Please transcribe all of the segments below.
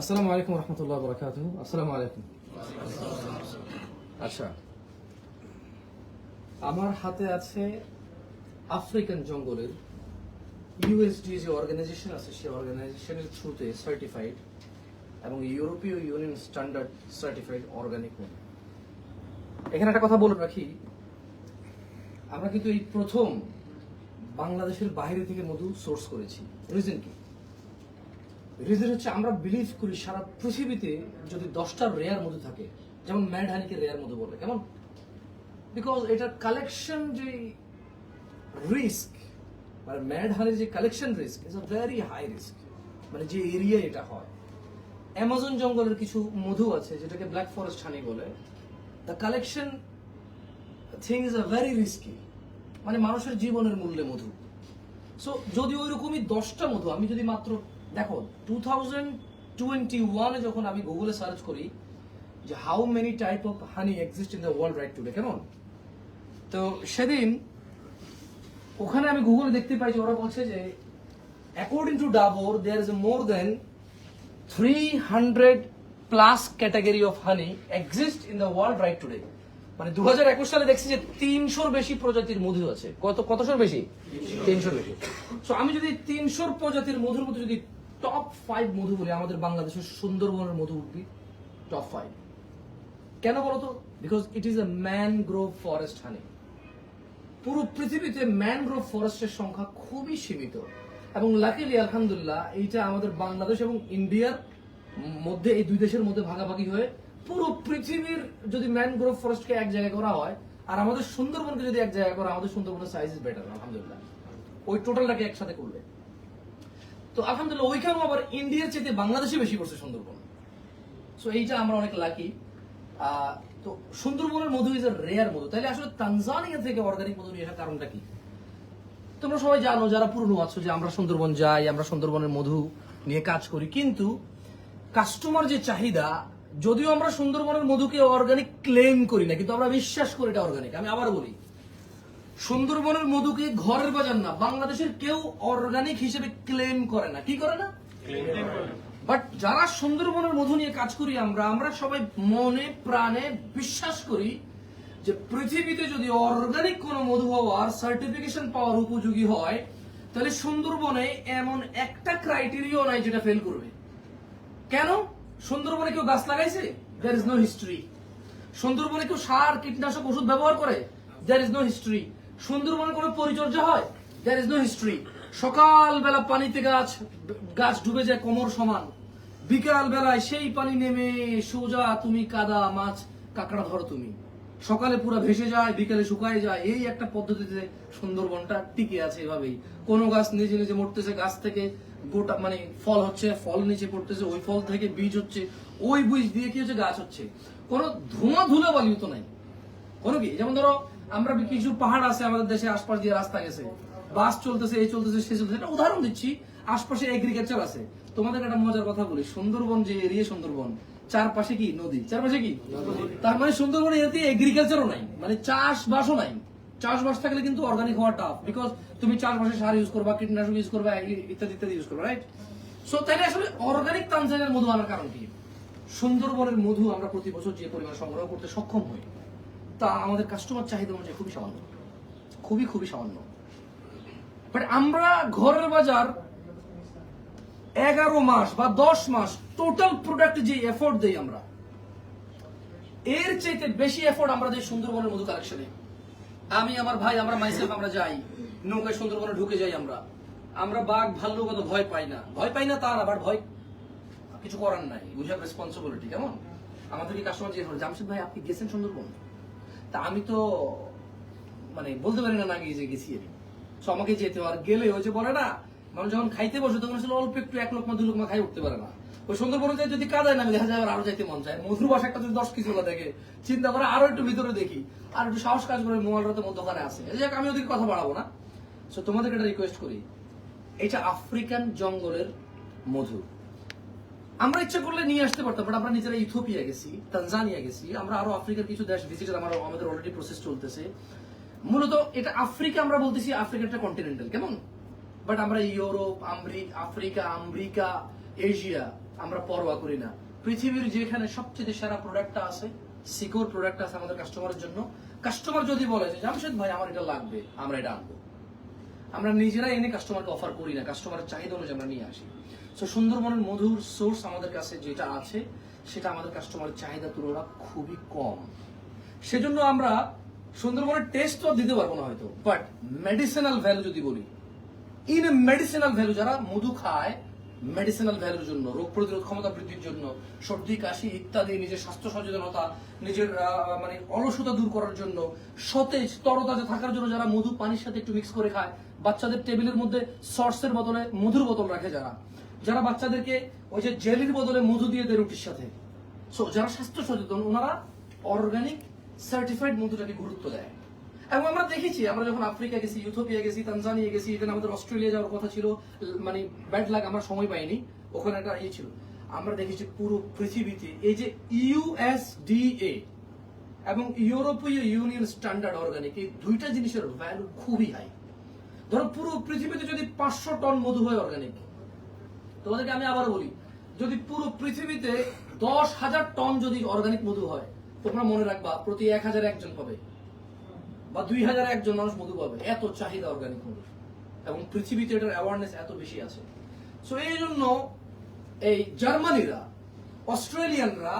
আসসালামু আলাইকুম রহমতুল্লাহ বরকাত আসসালামু আলাইকুম। আচ্ছা আমার হাতে আছে আফ্রিকান জঙ্গলের ইউএসডি যে অর্গানাইজেশন আছে, সেই অর্গানাইজেশনের থ্রুতে সার্টিফাইড এবং ইউরোপীয় union standard certified organic own এখানে একটা কথা বলে রাখি, আমরা কিন্তু এই প্রথম বাংলাদেশের বাইরে থেকে মধু সোর্স করেছি। রিজন কি? রিজন হচ্ছে আমরা বিলিভ করি সারা পৃথিবীতে যদি দশটা রেয়ার মধু থাকে, যেমন ম্যাড হানিকে রেয়ার মধু বলে, কেমন? বিকজ এটার কালেকশন যে রিস্ক মানে ম্যাড হানির যে collection risk is a very high risk মানে যে এরিয়া এটা হয়। অ্যামাজন জঙ্গলের কিছু মধু আছে, যেটাকে ব্ল্যাক ফরেস্ট হানি বলে। The collection thing is a very risky মানে মানুষের জীবনের মূল্যে মধু। সো যদি ওই রকমই দশটা মধু, আমি যদি মাত্র দেখো টু থাউজেন্ড টোয়েন্টি ওয়ানে যখন আমি গুগলে সার্চ করি, যে how many type of honey exist in the world right today কেমন? তো সেদিন ওখানে আমি গুগলে দেখতে পাই যে ওরা বলছে যে according to Dabur there is more than three hundred plus category of honey exist in the world right today মানে দু হাজার একুশ সালে দেখছি যে তিনশোর বেশি প্রজাতির মধু আছে। কত কতশোর বেশি? তিনশোর বেশি। সো আমি যদি তিনশোর প্রজাতির মধুর মধ্যে যদি টপ ফাইভ মধু বলি আমাদের বাংলাদেশের সুন্দরবনের মধু উঠবি টপ ফাইভ কেন বলতো? Because it is a mangrove forest honey পুরো পৃথিবীতে ম্যানগ্রোভ ফরেস্টের সংখ্যা খুবই সীমিত। এবং লাকিলি আলহামদুলিল্লাহ, এইটা আমাদের বাংলাদেশ এবং ইন্ডিয়ার মধ্যে, এই দুই দেশের মধ্যে ভাগাভাগি হয়ে পুরো পৃথিবীর যদি ম্যানগ্রোভ ফরেস্টকে এক জায়গায় করা হয়, আর আমাদের সুন্দরবনকে যদি এক জায়গায় করা আমাদের সুন্দরবনের সাইজ ইজ বেটার আলহামদুলিল্লাহ। ওই টোটালটাকে একসাথে করলে। তো আলহামদুলিল্লাহ ওইখানেও আবার ইন্ডিয়ার চেয়ে বাংলাদেশে বেশি করছে সুন্দরবন। সো এইটা আমরা অনেক লাকি তো সুন্দরবনের মধু ইজ রেয়ার মধু। তাহলে আসলে তানজানিয়া থেকে অর্গানিক মধু নিয়ে আসার কারণটা কি? তোমরা সবাই জানো, যারা পুরনো আছো, যে আমরা সুন্দরবন যাই, আমরা সুন্দরবনের মধু নিয়ে কাজ করি। কিন্তু কাস্টমার যে চাহিদা, যদিও আমরা সুন্দরবনের মধুকে অর্গানিক ক্লেম করি না, কিন্তু আমরা বিশ্বাস করি এটা অর্গানিক আমি আবার বলি সুন্দরবনের মধুকে ঘরের বাজার না বাংলাদেশের কেউ অর্গানিক হিসেবে ক্লেম করে না। কি করে না? বাট যারা সুন্দরবনের মধু নিয়ে কাজ করি আমরা আমরা সবাই মনে প্রাণে বিশ্বাস করি যে পৃথিবীতে যদি অর্গানিক কোনো মধু হওয়ার সার্টিফিকেশন পাওয়ার উপযোগী হয় তাহলে সুন্দরবনে এমন একটা ক্রাইটেরিয়াও নাই যেটা ফেল করবে। কেন? সুন্দরবনে কেউ গাছ লাগাইছে? দ্যার ইজ নো হিস্ট্রি সুন্দরবনে কেউ সার কীটনাশক ওষুধ ব্যবহার করে? দ্যার ইজ নো হিস্ট্রি সুন্দরবনে কোনো পরিচর্যা হয়? দ্যার ইজ নো হিস্ট্রি সকালবেলা পানিতে গাছ গাছ ডুবে যায় কোমর সমান। বিকাল বেলায় সেই পানি নেমে সোজা তুমি কাদা, মাছ, কাঁকড়া ধরো তুমি। সকালে পুরো ভেসে যায়, বিকালে শুকায় যায়। এই একটা পদ্ধতিতে সুন্দরবনটা টিকে আছে এভাবেই। কোনো গাছ নিজে নিজে মরতেছে, গাছ থেকে গোটা মানে ফল হচ্ছে, ফল নিচে পড়তেছে, ওই ফল থেকে বীজ হচ্ছে, ওই বীজ দিয়ে কি হচ্ছে, গাছ হচ্ছে। কোনো ধোঁয়া ধুলো বালিও তো নাই। কোনো কি? যেমন ধরো আমরা কিছু পাহাড় আছে আমাদের দেশে আশপাশ দিয়ে রাস্তা গেছে? বাস চলতেছে এই চলতেছে সে চলতেছে। এটা উদাহরণ দিচ্ছি। আশপাশে এগ্রিকালচার আছে। তোমাদের একটা মজার কথা বলি। সুন্দরবন যে এরিয়া সুন্দরবন চারপাশে কি? নদী। চারপাশে কি? তার মানে সুন্দরবন এরিয়াতে এগ্রিকালচারও নাই। মানে চাষবাসও নাই। চাষবাস থাকলে কিন্তু অর্গানিক হওয়া টাফ বিকজ তুমি চাষবাসে সার ইউজ করবা কীটনাশক ইউজ করবা ইত্যাদি ইত্যাদি ইউজ করবা রাইট সো তাহলে আসলে অর্গানিক তানজানিয়ার মধু আনার কারণ কি? সুন্দরবনের মধু আমরা প্রতি বছর যে পরিমাণ সংগ্রহ করতে সক্ষম হই তা আমাদের কাস্টমার চাহিদা অনুযায়ী খুবই সামান্য। খুবই খুবই সামান্য। বাট আমরা ঘরের বাজার এগারো মাস বা দশ মাস টোটাল প্রোডাক্ট যে এফোর্ট দেই আমরা, এর চাইতে বেশি এফোর্ট আমরা দিই সুন্দরবনের মধু কালেকশনে আমি, আমার ভাই, আমরা মাইসেলফ আমরা যাই, নৌকায় সুন্দরবনে ঢুকে যাই আমরা। আমরা বাঘ ভাল্লুক অত ভয় পাই না। ভয় পাই না তা না বাট ভয় কিছু করার নাই। উই হ্যাভ রেসপন্সিবিলিটি কেমন? আমাদেরকে কাস্টমার জিজ্ঞেস করে, জামশেদ ভাই, আপনি গেছেন সুন্দরবন? তা আমি তো মানে বলতে পারি না না গিয়ে গেছি আমি So আমাকে যেতে আর গেলে ওই যে বলে না, মানুষ যখন খাইতে বসে, তখন আসলে অল্প একটু এক লোকমা দুই লোকমা খাই উঠতে পারে না। ওই সুন্দরবনে যাই যদি কাদায় নামে, দেখা যায় আরও যাইতে মন চায়। মধুর বাসা একটা যদি দশ কিছু দেখে, চিন্তা করে আরও একটু ভিতরে দেখি। আর একটু সাহস কাজ করে মোবাইলটা তো মধ্যখানে আছে। যাক আমি ওদিকে কথা বাড়াবো না। সো তোমাদেরকে একটা রিকোয়েস্ট করি। এটা আফ্রিকান জঙ্গলের মধু। আমরা ইচ্ছা করলে নিয়ে আসতে পারতাম বাট আমরা নিজেরা ইথোপিয়া গেছি তানজানিয়া গেছি, আমরা আরও আফ্রিকার কিছু দেশ ভিজিটের আমার আমাদের অলরেডি প্রসেস চলতেছে। মূলত এটা আফ্রিকা, আমরা বলতেছি আফ্রিকা একটা কন্টিনেন্টাল কেমন? বাট আমরা ইউরোপ আফ্রিকা, আমেরিকা, এশিয়া, আমরা পরোয়া করি না। পৃথিবীর যেখানে সবচেয়ে সেরা প্রোডাক্টটা আছে সিকিউর প্রোডাক্ট আছে আমাদের কাস্টমারের জন্য। কাস্টমার যদি বলে যে, জামশেদ ভাই, আমার এটা লাগবে, আমরা এটা আনব। আমরা নিজেরাই এনে কাস্টমারকে অফার করি না কাস্টমারের চাহিদা অনুযায়ী আমরা নিয়ে আসি। সো সুন্দরবনের মধুর সোর্স আমাদের কাছে যেটা আছে, সেটা আমাদের কাস্টমারের চাহিদা তুলনা খুবই কম। সেজন্য আমরা সুন্দরবনের টেস্ট তো দিতে পারব না হয়তো বাট মেডিসিনাল ভ্যালু যদি বলি ইন মেডিসিনাল ভ্যালু যারা মধু খায় মেডিসিনাল ভ্যালুর জন্য, রোগ প্রতিরোধ ক্ষমতা বৃদ্ধির জন্য, সর্দি, কাশি ইত্যাদি নিজের স্বাস্থ্য সচেতনতা, নিজের মানে অলসতা দূর করার জন্য, সতেজ, তরতাজা থাকার জন্য যারা মধু, পানির সাথে একটু মিক্স করে খায়, বাচ্চাদের টেবিলের মধ্যে সর্সের বদলে মধুর বোতল রাখে যারা। যারা বাচ্চাদেরকে ওই যে জেলির বদলে মধু দিয়ে দেয় রুটির সাথে। সো যারা স্বাস্থ্য সচেতন, ওনারা অর্গানিক সার্টিফাইড মধুটাকে গুরুত্ব দেয়। এবং আমরা দেখেছি, আমরা যখন আফ্রিকা গেছি, ইউথোপিয়া গেছি, তানজানিয়া গেছি ইভেন আমাদের অস্ট্রেলিয়া যাওয়ার কথা ছিল মানে ব্যাড লাগ আমরা সময় পাইনি, ওখানে একটা ইয়ে ছিল। আমরা দেখেছি পুরো পৃথিবীতে এই যে ইউএসডিএ এবং ইউরোপীয় ইউনিয়ন স্ট্যান্ডার্ড অর্গানিক, এই দুইটা জিনিসের ভ্যালু খুবই হাই ধরো পুরো পৃথিবীতে যদি পাঁচশো টন মধু হয় অর্গানিক তোমাদেরকে আমি আবার বলি, যদি পুরো পৃথিবীতে দশ হাজার টন যদি অর্গানিক মধু হয়, তোমরা মনে রাখবা, প্রতি এক হাজার একজন পাবে। বা দুই হাজার একজন মানুষ মধু পাবে, এত চাহিদা অর্গানিক মধু। এবং পৃথিবীতে এটার অ্যাওয়ারনেস এত বেশি আছে। সো এই জন্য এই জার্মানিরা, অস্ট্রেলিয়ানরা,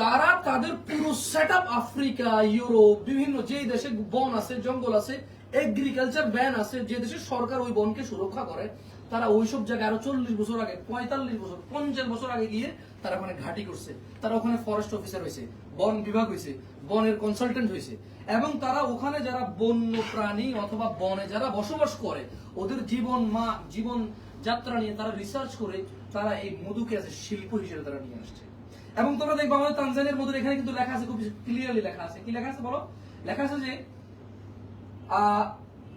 তারা তাদের পুরো সেট আফ্রিকা, ইউরোপ, বিভিন্ন যে দেশে বন আছে, জঙ্গল আছে এগ্রিকালচার ব্যান আছে, যে দেশে সরকার ওই বনকে সুরক্ষা করে, তারা ওইসব জায়গায় আরও চল্লিশ বছর আগে, পঁয়তাল্লিশ বছর, পঞ্চাশ বছর আগে গিয়ে তারা ওখানে ঘাঁটি করছে। তারা ওখানে ফরেস্ট অফিসার হয়েছে। বন বিভাগ হয়েছে বনের কনসালটেন্ট হয়েছে এবং তারা ওখানে যারা বন্য প্রাণী অথবা বনে যারা বসবাস করে, ওদের জীবন মা, জীবন যাত্রা নিয়ে তারা রিসার্চ করে তারা এই মধুকে আছে শিল্প হিসেবে তারা নিয়ে আসছে। এবং তোমরা দেখবা আমাদের তানজানিয়ার মধুর এখানে কিন্তু লেখা আছে, খুব ক্লিয়ারলি লেখা আছে। কি লেখা আছে বলো? লেখা আছে যে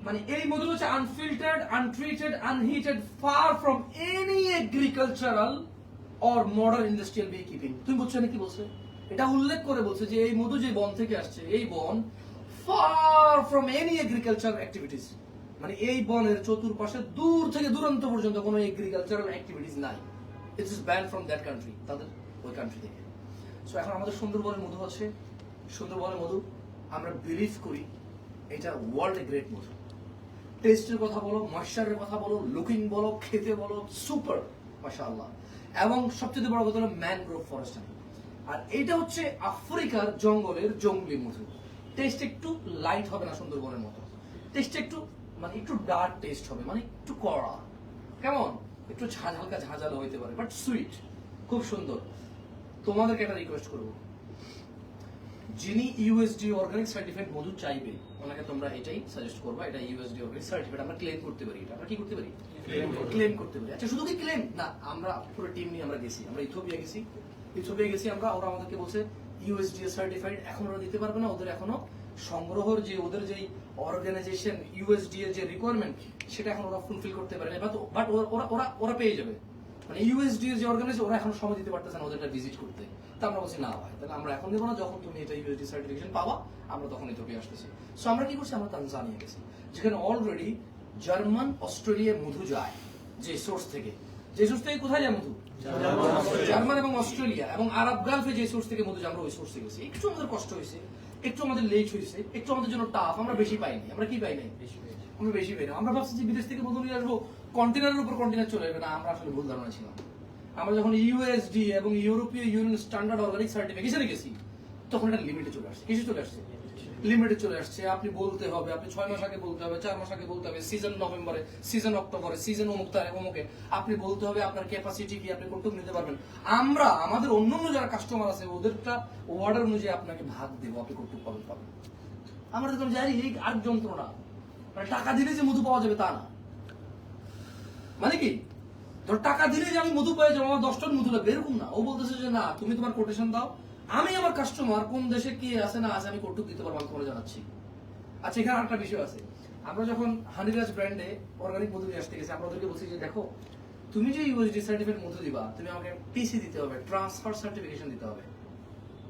মানে এই মধু হচ্ছে unfiltered untreated unheated far from any agricultural or modern industrial bee keeping তুমি বুঝছ না কি বলছে? এটা উল্লেখ করে বলছে যে এই মধু যে বন থেকে আসছে, এই বন far from any agriculture activities মানে এই বনের চতুর্পাশে দূর থেকে দূরান্ত পর্যন্ত কোনো এগ্রিকালচারাল অ্যাক্টিভিটিস নাই। It's is ban from that country তাদের ওই কান্ট্রি থেকে। সো এখন আমাদের সুন্দরবনের মধু আছে। সুন্দরবনের মধু, আমরা বিলিভ করি এটা ওয়ার্ল্ড গ্রেট মধু। টেস্টের কথা বলো ময়শ্চারের কথা বলো লুকিং বলো, খেতে বলো সুপার মাশাআল্লাহ। এবং সবচেয়ে বড় কথা হলো ম্যানগ্রোভ ফরেস্ট আর এটা হচ্ছে আফ্রিকার জঙ্গলের জঙ্গলি মধু। টেস্ট একটু লাইট হবে না সুন্দরবনের মতো। টেস্ট একটু মানে একটু ডার্ক টেস্ট হবে মানে একটু কড়া। কেমন? একটু ঝাঁঝ হালকা ঝাঁঝালো হইতে পারে বাট সুইট খুব সুন্দর। তোমাদেরকে একটা রিকোয়েস্ট করব। যিনি ইউএসডি অর্গানিক সার্টিফিকেট মধু চাইবে ওনাকে তোমরা এটাই সাজেস্ট করবা এটা ইউএসডি অর্গানিক সার্টিফিকেট আমরা ক্লেম করতে পারি এটা। আমরা কি করতে পারি? ক্লেম করতে পারি। আচ্ছা শুধু কি ক্লেম না আমরা পুরো টিম নিয়ে আমরা গেছি আমরা ইথোপিয়া গেছি। ইথোপিয়া গেছি আমরা, ওরা আমাদেরকে বলছে ইউএসডি সার্টিফাইড এখন ওরা দিতে পারবে না, ওদের এখনও সংগ্রহর যে, ওদের যে অর্গানাইজেশন ইউএসডি এর যে রিকোয়ারমেন্ট সেটা এখন ওরা ফুলফিল করতে পারে না বাট ওরা ওরা ওরা পেয়ে যাবে। মানে ইউএসডি যে অর্গানাইজেশন ওরা এখন সময় দিতে পারতেছে না ওদেরটা ভিজিট করতে। তা আমরা বলছি, না ভাই, তাহলে আমরা এখন দেবো না, যখন তুমি এটা ইউএসডি সার্টিফিকেশন পাবা, আমরা তখন ইথোপিয়া আসতেছি। সো আমরা কি করছি, আমরা তানজানিয়া গেছি যেখানে অলরেডি জার্মান অস্ট্রেলিয়া মধু যায়, যে সোর্স থেকে। যে সোর্স থেকে কোথায় যায় মধু জার্মান এবং অস্ট্রেলিয়া এবং আরব গালফে যে সোর্স থেকে মধু আমরা ওই সোর্সে গেছি একটু আমাদের কষ্ট হয়েছে একটু আমাদের লেট হয়েছে একটু আমাদের জন্য টাফ আমরা বেশি পাইনি। আমরা কি পাইনি। আমরা বেশি পাইনি আমরা ভাবছি যে বিদেশ থেকে মধু নিয়ে আসব কন্টেনারের উপর কন্টেনার চলে যাবে না আমরা আসলে ভুল ধারণা ছিলাম। আমরা যখন ইউএসডি এবং ইউরোপীয় ইউনিয়ন স্ট্যান্ডার্ড অর্গানিক সার্টিফিকেশনে গেছি তখন একটা লিমিটে চলে আসছে। কিছু চলে আসছে? লিমিটে চলে আসছে। আপনি বলতে হবে, আপনি ছয় মাস আগে বলতে হবে, চার মাস আগে বলতে হবে সিজন নভেম্বরে সিজন অক্টোবরে সিজন অমুক অমুকে। আপনি বলতে হবে আপনার ক্যাপাসিটি কি, আপনি কতটুকু নিতে পারবেন। আমরা, আমাদের অন্য অন্য যারা কাস্টমার আছে, ওদেরটা ওয়ার্ডার অনুযায়ী আপনাকে ভাগ দেবো, আপনি কতটুকু পাবেন পাবেন। আমরা দেখলাম জানি, এই আর যন্ত্রণা। মানে টাকা দিলে যে মধু পাওয়া যাবে তা না। মানে কি? ধর টাকা দিলে যে আমি মধু পেয়ে যাব, আমার দশ টন মধু লাগবে, এরকম না। ও বলতেছে যে, না, তুমি তোমার কোটেশন দাও আমি আমার কাস্টমার কোন দেশে কি আছে না আছে আমি কটুক দিতে পারব আমি জানাচ্ছি। আচ্ছা এখানে একটা বিষয় আছে। আমরা যখন হানিরাজ ব্র্যান্ডে অর্গানিক মধু নিয়ে আসতে গেছি, আমরা ওদেরকে বলছি যে, দেখো, তুমি যে ইউএসডি সার্টিফিকেট মধু দিবা, তুমি আমাকে টিসি দিতে হবে ট্রান্সফার সার্টিফিকেশন দিতে হবে।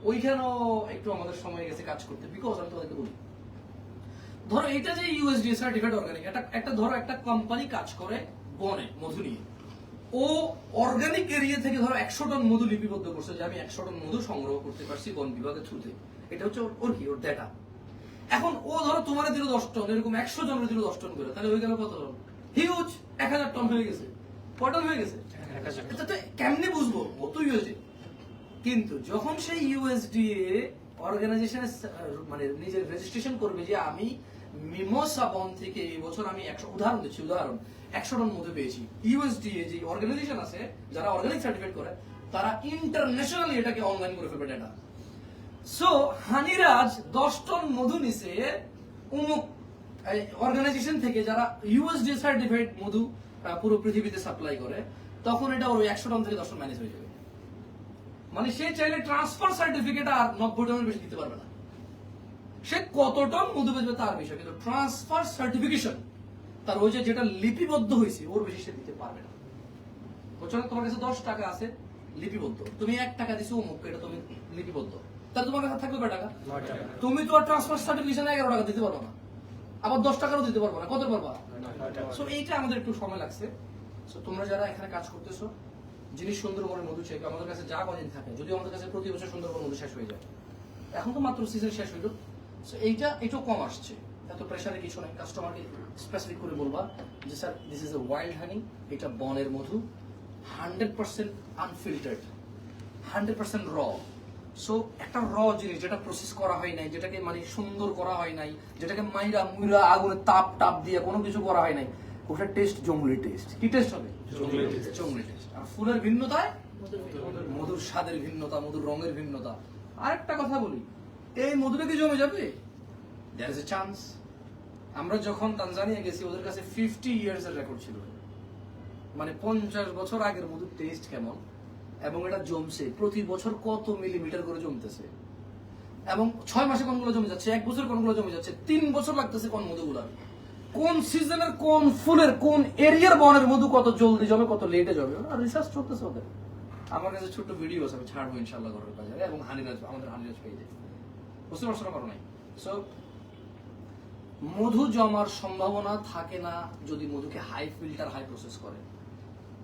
ওইখানেও একটু আমাদের সময় গেছে কাজ করতে বিকজ আমি তোমাদেরকে বলি। ধরো এটা যে ইউএসডি সার্টিফিকেট অর্গানিক এটা একটা ধরো, একটা কোম্পানি কাজ করে বনে মধু নিয়ে। ও অর্গানিক এরিয়া থেকে ধরো একশো টন মধু লিপিবদ্ধ করছে যে আমি একশো টন মধু সংগ্রহ করতে পারছি বন বিভাগের থ্রুতে এটা হচ্ছে ওর- কি? ওর ডেটা এখন ও ধরো তোমার দিল দশ টন এরকম একশো জনের দিল দশ টন করে তাহলে হয়ে গেল কত টন হিউজ এক হাজার টন হয়ে গেছে। কয় টন হয়ে গেছে? এটা তো কেমনে বুঝব? ও তো ইউএসডি কিন্তু যখন সেই ইউএসডিএ অর্গানাইজেশনে মানে নিজের রেজিস্ট্রেশন করবে যে আমি মিমোসা বন থেকে এই বছর আমি একশো, উদাহরণ দিচ্ছি, উদাহরণ, একশো টন মধ্যে পেয়েছি। ইউএসডিএ যে অর্গানাইজেশন আছে, যারা অর্গানিক সার্টিফিকেট করে, তারা ইন্টারন্যাশনালি এটাকে অনলাইন করে ফেলবে ডেটা সো হানিরাজ দশ টন মধু নিছে অমুক অর্গানাইজেশন থেকে যারা ইউএসডি সার্টিফাইড মধু পুরো পৃথিবীতে সাপ্লাই করে, তখন এটা ওই একশো টন থেকে দশ টন ম্যানেজ হয়ে যাবে। মানে সে চাইলে ট্রান্সফার সার্টিফিকেট আর নব্বই টনের বেশি দিতে পারবে না। সে কত টন মধু বেচবে তার বিষয় কিন্তু ট্রান্সফার সার্টিফিকেশন তার ওই যে যেটা লিপিবদ্ধ হয়েছে ওর বেশি সে দিতে পারবে না। বুঝছ না? তোমার কাছে দশ টাকা আছে লিপিবদ্ধ। তুমি এক টাকা দিছো অমুক এটা তুমি লিপিবদ্ধ। তাহলে তোমার কাছে থাকবে টাকা? তুমি তো আর ট্রান্সফার সার্টিফিকেশন এগারো টাকা দিতে পারব না। আবার দশ টাকারও দিতে পারব না কত পারবা? সো এইটা আমাদের একটু সময় লাগছে। সো তোমরা যারা এখানে কাজ করতেছো জিনিস সুন্দরবনের মধু চেক আমাদের কাছে যা কদিন থাকে যদিও আমাদের কাছে প্রতি বছর সুন্দরবন মধু শেষ হয়ে যায়। এখন তো মাত্র সিজন শেষ হইল। সো এইটা এটাও কম আসছে। এত প্রেশারে কিছু নাই। কাস্টমারকে স্পেসিফিক করে বলবা যে sir this is a wild honey এটা বনের মধু hundred percent unfiltered hundred percent raw so একটা র জিনিস যেটা প্রসেস করা হয় নাই যেটাকে মানে সুন্দর করা হয় নাই যেটাকে মাইরা মুইরা আগুনে তাপ টাপ দিয়ে কোনো কিছু করা হয় নাই ওটার টেস্ট জঙ্গলি টেস্ট কি টেস্ট হবে? জঙ্গলি টেস্ট আর ফুলের ভিন্নতায় মধুর স্বাদের ভিন্নতা মধুর রঙের ভিন্নতা। আরেকটা কথা বলি এই মধুটা কি জমে যাবে? দ্যার ইজ এ চান্স আমরা যখন তানজানিয়া গেছি, ওদের কাছে ফিফটি ইয়ার্স এর রেকর্ড ছিল। মানে পঞ্চাশ বছর আগের মধুর টেস্ট কেমন? এবং এটা জমছে। প্রতি বছর কত মিলিমিটার করে জমতেছে? এবং ছয় মাসে কোনগুলো জমে যাচ্ছে? এক বছর কোনগুলো জমে যাচ্ছে? তিন বছর লাগতেছে কোন মধুগুলার। কোন সিজনের কোন ফুলের, কোন এরিয়ার বনের মধু কত জলদি জমে, কত লেটে জমে? আর রিসার্চ চলতেছে ওদের। আমার কাছে ছোট্ট ভিডিও আছে, আমি ছাড়বো ইনশাল্লাহ ঘরের বাজারে এবং হানিরাজ আমাদের হানিরাজ পেয়ে বুঝতে পারছ না করো নাই। সো মধু জমার সম্ভাবনা থাকে না যদি মধুকে হাই ফিল্টার হাই প্রসেস করে।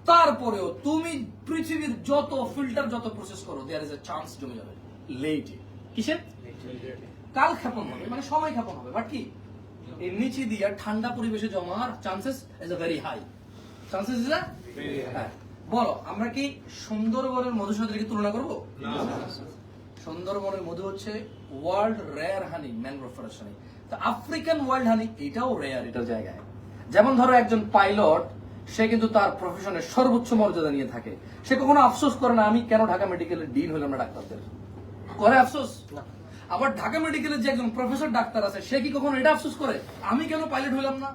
তারপরেও তুমি পৃথিবীর যত ফিল্টার যত প্রসেস করো দেয়ার ইজ এ চান্স জমে যাবে। লেটে কিসের? কাল ক্ষেপণ হবে মানে সময় ক্ষেপণ হবে। বাট কি? এই নিচে দিয়ে ঠান্ডা পরিবেশে জমার chances is a very high chances is হ্যাঁ বলো আমরা কি সুন্দরবনের মধুর সাথে কি তুলনা করব? সুন্দরবনের মধু হচ্ছে world rare honey mangrove forest honey তো আফ্রিকান ওয়ার্ল্ড হানি এটাও রেয়ার এটার জায়গায়। যেমন ধরো একজন পাইলট সে কিন্তু তার প্রফেশনের সর্বোচ্চ মর্যাদা নিয়ে থাকে। সে কখনো আফসোস করে না আমি কেন ঢাকা মেডিকেলের ডিন হলাম না ডাক্তারদের? করে আফসোস? আবার ঢাকা মেডিকেলের যে একজন প্রফেসর ডাক্তার আছে সে কি কখনো এটা আফসোস করে? আমি কেন পাইলট হইলাম না?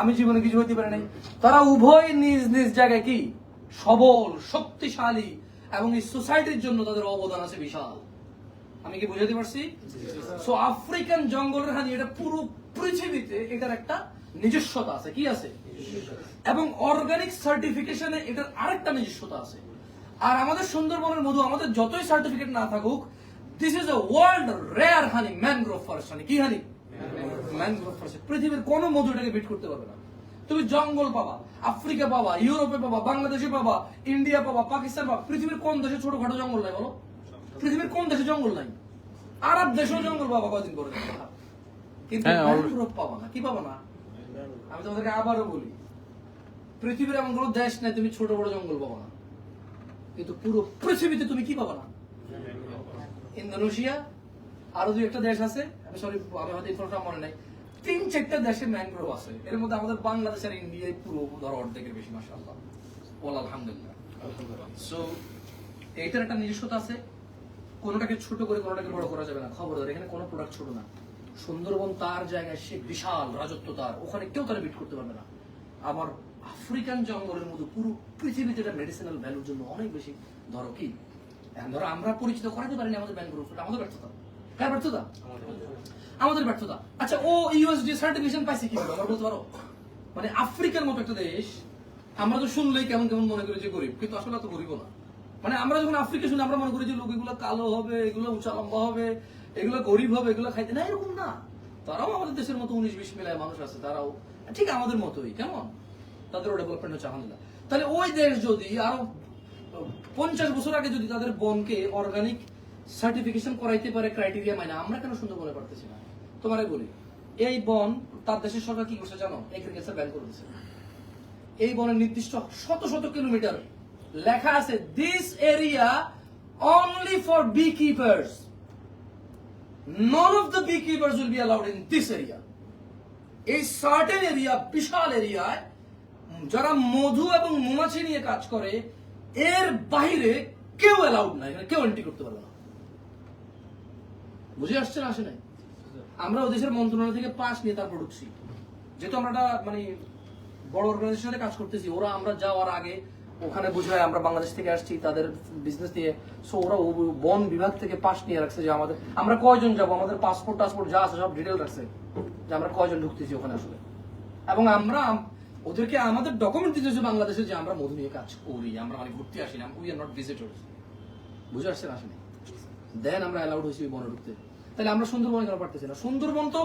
আমি জীবনে কিছু হইতে পারি নাই। তারা উভয় নিজ নিজ জায়গায় কি? সবল শক্তিশালী এবং এই সোসাইটির জন্য তাদের অবদান আছে বিশাল। আমি কি বুঝাতে পারছি? সো আফ্রিকান জঙ্গলের হানি এটা পুরো পৃথিবীতে এটার একটা নিজস্বতা আছে। কি আছে? এবং অর্গানিক সার্টিফিকেশনে এটার আরেকটা নিজস্বতা আছে। আর আমাদের সুন্দরবনের মধু, আমাদের যতই সার্টিফিকেট না থাকুক this is a world rare honey mangrove forest honey কি হানি ম্যানগ্রোভ ফরেস্ট পৃথিবীর কোন মধু এটাকে বিট করতে পারবে না। তুমি জঙ্গল পাবা, আফ্রিকা পাবা, ইউরোপে পাবা, বাংলাদেশে পাবা, ইন্ডিয়া পাবা, পাকিস্তান পাবা, পৃথিবীর কোন দেশে ছোটখাটো জঙ্গল নাই বলো? পৃথিবীর কোন দেশে জঙ্গল নাই? আরব দেশেও জঙ্গল পাবা কদিন পরে? কিন্তু হ্যাঁ, পাবা না। কি পাবা না? আমি তোমাদেরকে আবারও বলি পৃথিবীর এমন কোনো দেশ নাই তুমি ছোট বড় জঙ্গল পাবা না। কিন্তু পুরো পৃথিবীতে তুমি কি পাবা না? ইন্দোনেশিয়া আরও দুই একটা দেশ আছে। আমি সরি আমি হয়তো ইনফরমেশন মনে নাই। তিন চারটা দেশে ম্যানগ্রোভ আছে। এর মধ্যে আমাদের বাংলাদেশ আর ইন্ডিয়ায় পুরো ধরো অর্ধেকের বেশি মাসাল্লাহ বল আলহামদুলিল্লাহ। সো এইটার একটা নিজস্বতা আছে। কোনোটাকে ছোট করে কোনোটাকে বড় করা যাবে না, খবরদার। এখানে কোনো প্রোডাক্ট ছোট না। সুন্দরবন তার জায়গায় সে বিশাল রাজত্ব তার। ওখানে কেউ তারা বিট করতে পারবে না। আমার আফ্রিকান জঙ্গলের মধ্যে পুরো পৃথিবীতে এটা মেডিসিনাল ভ্যালুর জন্য অনেক বেশি। ধরো কি? এখন ধরো আমরা পরিচিত করাতে পারিনি আমাদের ম্যানগ্রোভ এটা আমাদের ব্যর্থতা। কার ব্যর্থতা? আমাদের ব্যর্থতা। আচ্ছা ও ইউএসডি সার্টিফিকেশন পাইছে কীভাবে আমরা বলতে পারো? মানে আফ্রিকার মতো একটা দেশ। আমরা তো শুনলেই কেমন কেমন মনে করি যে গরিব, কিন্তু আসলে তো গরিব না। মানে আমরা যখন আফ্রিকা শুনি, আমরা মনে করি যে, লোক, এগুলো কালো হবে, এগুলো উঁচা লম্বা হবে, এগুলো গরিব হবে, এগুলো খাইতে। না, এরকম না। তারাও আমাদের দেশের মতো উনিশ, বিশ মেলায় মানুষ আছে, তারাও। ঠিক আমাদের মতোই, কেমন? তাদেরও ডেভেলপমেন্ট হচ্ছে আলহামদুলিল্লাহ। তাহলে ওই দেশ যদি আরও পঞ্চাশ বছর আগে যদি তাদের বনকে অর্গানিক সার্টিফিকেশন করাইতে পারে ক্রাইটেরিয়া মানে আমরা কেন সুন্দরবনে পারতেছি না? তোমারে বলি, এই বন তার দেশের সরকার কি করছে জানো? এগ্রিকালচার ব্যান করে দিচ্ছে এই বনের নির্দিষ্ট শত শত কিলোমিটার লেখা আছে this area only for bee keepers none of the bee keepers will be allowed in this area এই সার্টেন এরিয়া বিশাল এরিয়ায় যারা মধু এবং মৌমাছি নিয়ে কাজ করে, এর বাইরে কেউ অ্যালাউড নাই এখানে কেউ এন্ট্রি করতে পারবে না। বুঝে আসছে না আসে নাই? আমরা ওদেশের মন্ত্রণালয় থেকে পাস নিয়ে তারপর ঢুকছি। যেহেতু আমরা মানে বড় অর্গানাইজেশনে কাজ করতেছি, ওরা আমরা যাওয়ার আগে ওখানে বুঝায় আমরা বাংলাদেশ থেকে আসছি, তাদের বিজনেস নিয়ে। সো ওরা বন বিভাগ থেকে পাস নিয়ে রাখছে যে আমাদের আমরা কয়জন যাব? আমাদের পাসপোর্ট টাসপোর্ট যা আছে সব ডিটেল রাখছে যে আমরা কয়জন ঢুকতেছি ওখানে আসলে। এবং আমরা ওদেরকে আমাদের ডকুমেন্ট দিতেছে বাংলাদেশে যে আমরা মধু নিয়ে কাজ করি, আমরা মানে ঘুরতে আসি না উই আর নট ভিজিটর্স বুঝে আসছেন আসেনি দেন আমরা অ্যালাউড হয়েছি বনে ঢুকতে। তাহলে আমরা সুন্দরবনে কেন পারতেছি না? সুন্দরবন তো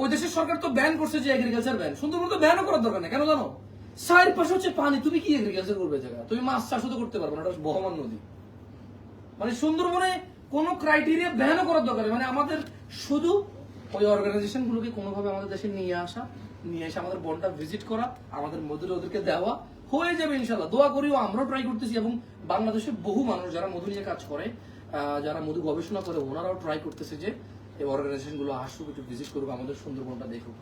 ওই দেশের সরকার তো ব্যান করছে যে এগ্রিকালচার ব্যান সুন্দরবন তো ব্যানও করার দরকার নেই, কেন জানো? সাইড পাশে হচ্ছে পানি। তুমি কি এগ্রিকালচার করবে জায়গা তুমি মাছ চাষও তো করতে পারবে না বহমান নদী। মানে সুন্দরবনে ক্রাইটেরিয়া ব্যানও করার দরকার মানে আমাদের শুধু ওই কোনোভাবে আমাদের দেশে নিয়ে আসা, নিয়ে এসে আমাদের বনটা ভিজিট করা, আমাদের ওদেরকে দেওয়া হয়ে যাবে ইনশাল্লাহ দোয়া করিও, আমরাও ট্রাই করতেছি এবং বাংলাদেশের বহু মানুষ যারা মধু নিয়ে কাজ করে যারা মধু গবেষণা করে, ওনারাও ট্রাই করতেছে যে এই অর্গানাইজেশনগুলো আসুক, একটু ভিজিট করুক, আমাদের সুন্দরবনটা দেখুক।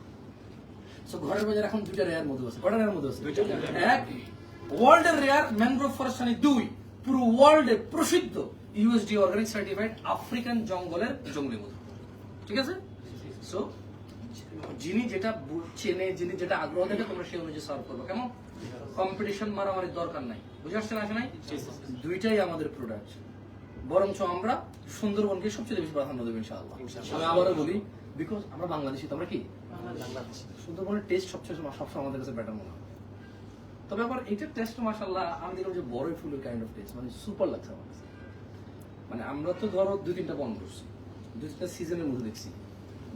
সো ঘরের বাজার এখন দুইটা রেয়ার মধু আছে। কয়টা রেয়ার মধু আছে? এক ওয়ার্ল্ডের রেয়ার ম্যানগ্রোভ ফরেস্ট মানে দুই পুরো ওয়ার্ল্ডে প্রসিদ্ধ ইউএসডি অর্গানিক সার্টিফাইড আফ্রিকান জঙ্গলের জঙ্গলি মধু। ঠিক আছে? সো যিনি যেটা চেনে যিনি যেটা আগ্রহ দেখে তোমরা সেই অনুযায়ী সার্ভ করবে। কেমন? কম্পিটিশন মারামারির দরকার নাই। বুঝে আসছে না নাই? দুইটাই আমাদের প্রোডাক্ট বরঞ্চ আমরা সুন্দরবনকে সবচেয়ে বেশি প্রাধান্য দেবো ইনশাআল্লাহ। আমি আবারও বলি বিকজ আমরা বাংলাদেশি তো আমরা কি? সুন্দরবনের টেস্ট সবচেয়ে সবসময় আমাদের কাছে বেটার মনে হয়। তবে আবার এইটার টেস্ট মাসাল্লাহ আমি দেখলাম যে বড় ফুলের কাইন্ড অফ টেস্ট মানে সুপার লাগছে আমার কাছে। মানে আমরা তো ধরো দুই তিনটা বন্ধ করছি দুই তিনটা সিজনের মধ্যে দেখছি।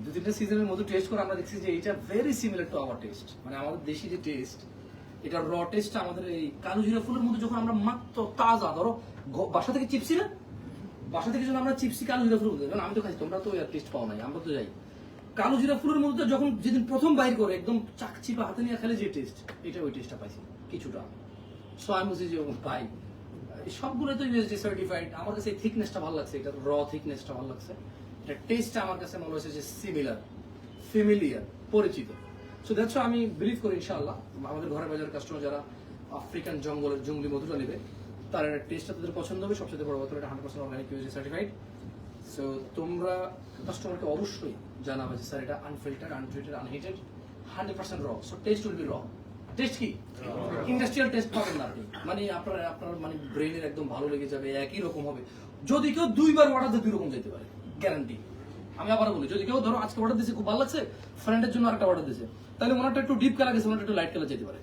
দুই তিনটা সিজনের মধ্যে টেস্ট করে আমরা দেখছি যে এটা very similar to our taste মানে আমাদের দেশি যে টেস্ট এটা র টেস্ট আমাদের এই কালো জিরা ফুলের মধ্যে যখন আমরা মাত্র তাজা ধরো বাসা থেকে চিপসি না? বাসা থেকে যখন আমরা চিপসি কালো জিরা কারণ আমি তো খাইছি তোমরা তো টেস্ট পাও নাই আমরা তো যাই। কালো জিরা ফুলের মধ্যে যখন যেদিন প্রথম বাইর করে, একদম চাকচিপা হাতে নিয়ে খেলে যে টেস্ট এটা ওই টেস্টটা পাইছি, কিছুটা। সো যে পাই সবগুলো তো ইউএসডি সার্টিফাইড আমার কাছে এই থিকনেসটা ভালো লাগছে, এটা র থিকনেসটা ভালো লাগছে। এটা টেস্টটা আমার কাছে মনে হয়েছে যে সিমিলার ফেমিলিয়ার পরিচিত। সো দ্যাটস আমি বিলিভ করি ইনশাআল্লাহ, আমাদের ঘরে বাজার কাস্টমার যারা আফ্রিকান জঙ্গলের জঙ্গলি মধুটা নেবে, তার একটা টেস্টটা তাদের পছন্দ হবে, সবচেয়ে বড় কথা এটা hundred percent organic USD certified so তোমরা কাস্টমারকে অবশ্যই জানাবে যে স্যার এটা unfilter untreated unheated hundred percent raw so taste will be raw taste কি? ইন্ডাস্ট্রিয়াল টেস্ট পাবেন না আপনি। মানে আপনার আপনার মানে ব্রেনের একদম ভালো লেগে যাবে একই রকম হবে। যদি কেউ দুইবার অর্ডার দিয়ে দুই রকম যেতে পারে গ্যারান্টি আমি আবার বলি যদি কেউ ধরো আজকে অর্ডার দিয়েছে খুব ভালো লাগছে ফ্রেন্ডের জন্য আরেকটা অর্ডার দিয়েছে তাহলে ওনারটা একটু ডিপ কালার গেছে ওনারটা একটু লাইট কালার যেতে পারে।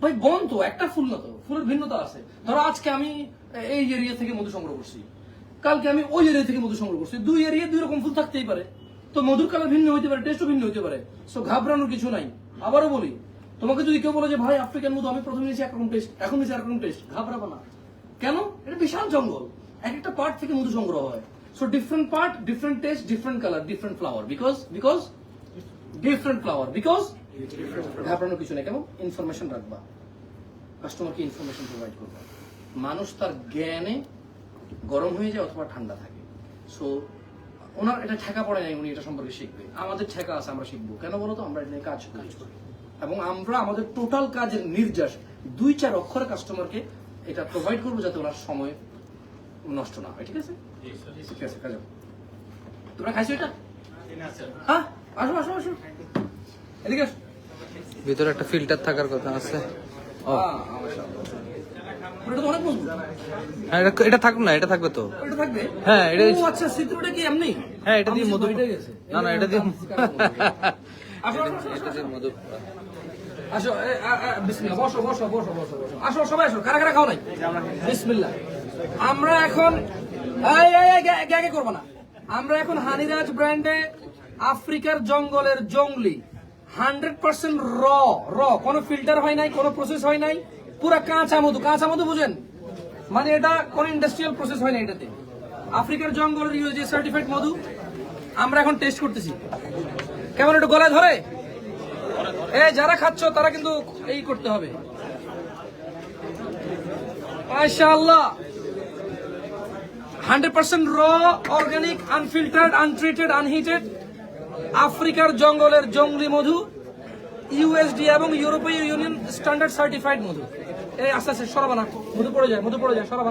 ভাই বন তো একটা ফুল না তো ফুলের ভিন্নতা আছে। ধরো আজকে আমি এই এরিয়া থেকে মধু সংগ্রহ করছি কালকে আমি ওই এরিয়া থেকে মধু সংগ্রহ করছি দুই এরিয়া দুই রকম ফুল থাকতেই পারে। তো মধুর কালার ভিন্ন হইতে পারে টেস্টও ভিন্ন হইতে পারে। সো ঘাবড়ানোর কিছু নাই। আবারও বলি, তোমাকে যদি কেউ বলে যে, ভাই আফ্রিকান মধু, আমি প্রথমে নিয়েছি একরকম টেস্ট এখন নিয়েছি একরকম টেস্ট ঘাবড়াবো না। কেন? এটা বিশাল জঙ্গল। এক একটা পার্ট থেকে মধু সংগ্রহ হয়। So different part different taste different colour different flower because because different flower because ঘাবড়ানোর কিছু নেই। কেমন? ইনফরমেশন রাখবা। কাস্টমারকে ইনফরমেশন প্রোভাইড করবে। মানুষ তার জ্ঞানে গরম হয়ে যায় অথবা ঠান্ডা থাকে। সো ওনার এটা ঠেকা পড়ে নাই উনি এটা সম্পর্কে শিখবে। আমাদের ঠেকা আছে আমরা শিখব। কেন বলো তো? আমরা এটা নিয়ে কাজ করি। এবং আমরা আমাদের টোটাল কাজের নির্যাস দুই চার অক্ষরে কাস্টমারকে এটা প্রোভাইড করব যাতে ওনার সময় নষ্ট না হয় ঠিক আছে? ঠিক আছে কাজ তোমরা খাইছো এটা? হ্যাঁ? আসো আসো আসো। এদিকে ভিতরে একটা ফিল্টার থাকার কথা আছে। হ্যাঁ, হ্যাঁ এটা এটা থাকুক না এটা থাকবে তো। এটা থাকবে? হ্যাঁ, এটা- আচ্ছা চিত্রটা কি এমনি? হ্যাঁ এটা দিয়ে মধু গেছে। না না এটা দিয়ে মধু আসো এ, আ, আ, বিসমিল্লাহ বসো বসো বসো বসো বসো। আসো সবাই আসো কারা কারা খাও নাই? বিসমিল্লাহ। আমরা এখন করব না। আমরা এখন হানিরাজ ব্র্যান্ডে আফ্রিকার জঙ্গলের জঙ্গলি হান্ড্রেড পার্সেন্ট র র। কোনো ফিল্টার হয় নাই কোনো প্রসেস হয় নাই। পুরা কাঁচা মধু কাঁচা মধু বুঝেন? মানে এটা কোন ইন্ডাস্ট্রিয়াল প্রসেস হয় না এটাতে। আফ্রিকার জঙ্গলের ইউএসজি সার্টিফাইড মধু, আমরা এখন টেস্ট করতেছি। কেমন একটু গলায় ধরে? এ যারা খাচ্ছ, তারা কিন্তু এই করতে হবে। মাশাআল্লাহ। Hundred percent raw organic unfiltered untreated unheated আফ্রিকার জঙ্গলের জঙ্গলি মধু ইউএসডি এবং ইউরোপীয় ইউনিয়ন স্ট্যান্ডার্ড সার্টিফাইড মধু। এই আস্তে আস্তে সরাবানা মধু পড়ে যায় মধু পড়ে যায় সরাবানা